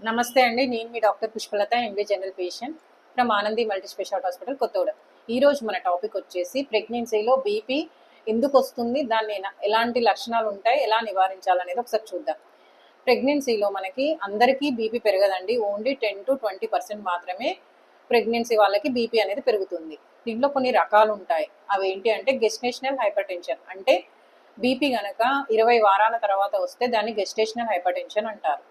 నమస్తే అండి. నేను మీ doctor Pushpalatha MB general patient from Anandi multi specialty hospital Kothaguda. ఈ రోజు మన టాపిక్ వచ్చేసి ప్రెగ్నెన్సీలో బీపీ ఎందుకు వస్తుంది దాన్ని ఎలాంటి లక్షణాలు ఉంటాయి ఎలా నివారించాలనేది ఒకసారి చూద్దాం. ప్రెగ్నెన్సీలో మనకి అందరికీ BP పెరగదండి. Only ten to twenty percent మాత్రమే ప్రెగ్నెన్సీ వాళ్ళకి బీపీ అనేది పెరుగుతుంది. దీంట్లో కొన్ని రకాలు ఉంటాయి. అవి ఏంటి అంటే గెస్టేషనల్ హైపర్ టెన్షన్ అంటే బీపీ కనుక ఇరవై వారాల తర్వాత వస్తే దాన్ని గెస్టేషనల్ హైపర్ టెన్షన్ అంటారు.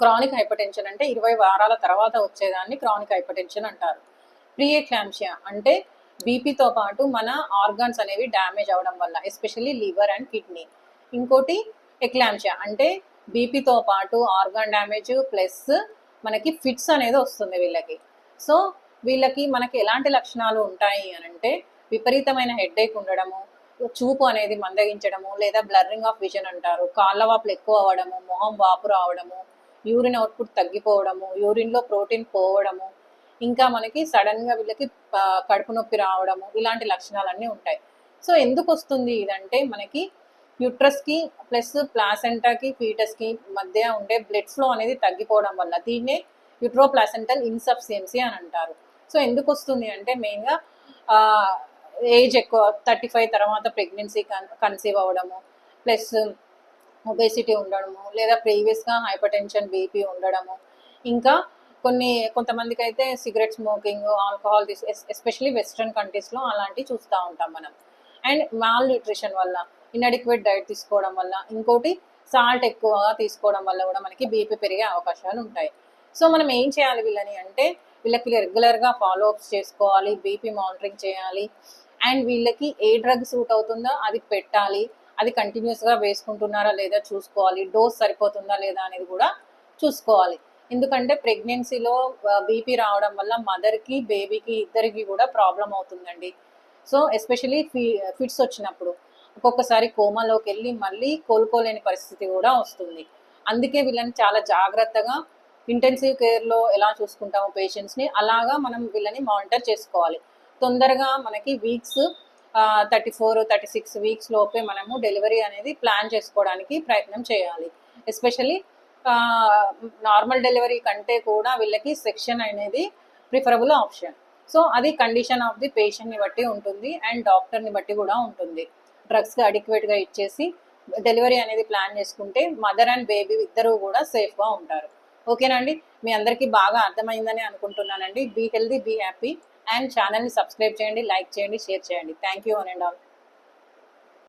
క్రానిక్ హైపర్టెన్షన్ అంటే ఇరవై వారాల తర్వాత వచ్చేదాన్ని క్రానిక్ హైపర్టెన్షన్ అంటారు. ప్రియక్లాంషియా అంటే బీపీతో పాటు మన ఆర్గాన్స్ అనేవి డ్యామేజ్ అవడం వల్ల ఎస్పెషల్లీ లివర్ అండ్ కిడ్నీ. ఇంకోటి ఎక్లాంషియా అంటే బీపీతో పాటు ఆర్గాన్ డ్యామేజ్ ప్లస్ మనకి ఫిట్స్ అనేది వస్తుంది వీళ్ళకి. సో వీళ్ళకి మనకి ఎలాంటి లక్షణాలు ఉంటాయి అని అంటే విపరీతమైన హెడ్ఏక్ ఉండడము చూపు అనేది మందగించడము లేదా బ్లర్రింగ్ ఆఫ్ విజన్ అంటారు కాళ్ళ వాపులు ఎక్కువ అవ్వడము మొహం వాపు రావడము యూరిన్ అవుట్పుట్ తగ్గిపోవడము యూరిన్లో ప్రోటీన్ పోవడము ఇంకా మనకి సడన్గా వీళ్ళకి కడుపు నొప్పి రావడము ఇలాంటి లక్షణాలన్నీ ఉంటాయి. సో ఎందుకు వస్తుంది ఇదంటే మనకి యూట్రస్కి ప్లస్ ప్లాసెంటాకి ఫీటస్కి మధ్య ఉండే బ్లడ్ ఫ్లో అనేది తగ్గిపోవడం వల్ల దీన్నే యూట్రోప్లాసెంటల్ ఇన్సఫిషియన్సీ అని అంటారు. సో ఎందుకు వస్తుంది అంటే మెయిన్గా ఏజ్ ఎక్కువ థర్టీ ఫైవ్ తర్వాత ప్రెగ్నెన్సీ కన్ కన్సీవ్ అవ్వడము ప్లస్ ఒబేసిటీ ఉండడము లేదా ప్రీవియస్గా హైపర్ టెన్షన్ బీపీ ఉండడము. ఇంకా కొన్ని కొంతమందికి అయితే సిగరెట్ స్మోకింగ్ ఆల్కహాల్ తీసు ఎస్పెషలీ వెస్ట్రన్ కంట్రీస్లో అలాంటివి చూస్తూ ఉంటాం మనం. అండ్ మాల్ న్యూట్రిషన్ వల్ల ఇన్అడిక్వేట్ డైట్ తీసుకోవడం వల్ల ఇంకోటి సాల్ట్ ఎక్కువగా తీసుకోవడం వల్ల కూడా మనకి బీపీ పెరిగే అవకాశాలు ఉంటాయి. సో మనం ఏం చేయాలి వీళ్ళని అంటే వీళ్ళకి రెగ్యులర్గా ఫాలోఅప్స్ చేసుకోవాలి బీపీ మానిటరింగ్ చేయాలి. అండ్ వీళ్ళకి ఏ డ్రగ్ సూట్ అవుతుందో అది పెట్టాలి. అది కంటిన్యూస్గా వేసుకుంటున్నారా లేదా చూసుకోవాలి? డోస్ సరిపోతుందా లేదా అనేది కూడా చూసుకోవాలి. ఎందుకంటే ప్రెగ్నెన్సీలో బీపీ రావడం వల్ల మదర్కి బేబీకి ఇద్దరికి కూడా ప్రాబ్లం అవుతుందండి. సో ఎస్పెషలీ ఫీ ఫిట్స్ వచ్చినప్పుడు. ఒక్కొక్కసారి కోమాలోకి వెళ్ళి మళ్ళీ కోలుకోలేని పరిస్థితి కూడా వస్తుంది. అందుకే వీళ్ళని చాలా జాగ్రత్తగా ఇంటెన్సివ్ కేర్లో ఎలా చూసుకుంటాము పేషెంట్స్ని అలాగా మనం వీళ్ళని మానిటర్ చేసుకోవాలి. తొందరగా మనకి weeks thirty four thirty six weeks లోపే మనము డెలివరీ అనేది ప్లాన్ చేసుకోవడానికి ప్రయత్నం చేయాలి. ఎస్పెషల్లీ నార్మల్ డెలివరీ కంటే కూడా వీళ్ళకి సెక్షన్ అనేది ప్రిఫరబుల్ ఆప్షన్ సో అది కండిషన్ ఆఫ్ ది పేషెంట్ని బట్టి ఉంటుంది అండ్ డాక్టర్ని బట్టి కూడా ఉంటుంది. డ్రగ్స్గా అడిక్వేట్గా ఇచ్చేసి డెలివరీ అనేది ప్లాన్ చేసుకుంటే మదర్ అండ్ బేబీ ఇద్దరు కూడా సేఫ్గా ఉంటారు. ఓకేనండి మీ అందరికీ బాగా అర్థమైందని అనుకుంటున్నానండి. Be healthy be happy and ఛానల్ని సబ్స్క్రైబ్ చేయండి లైక్ చేయండి షేర్ చేయండి. Thank you and all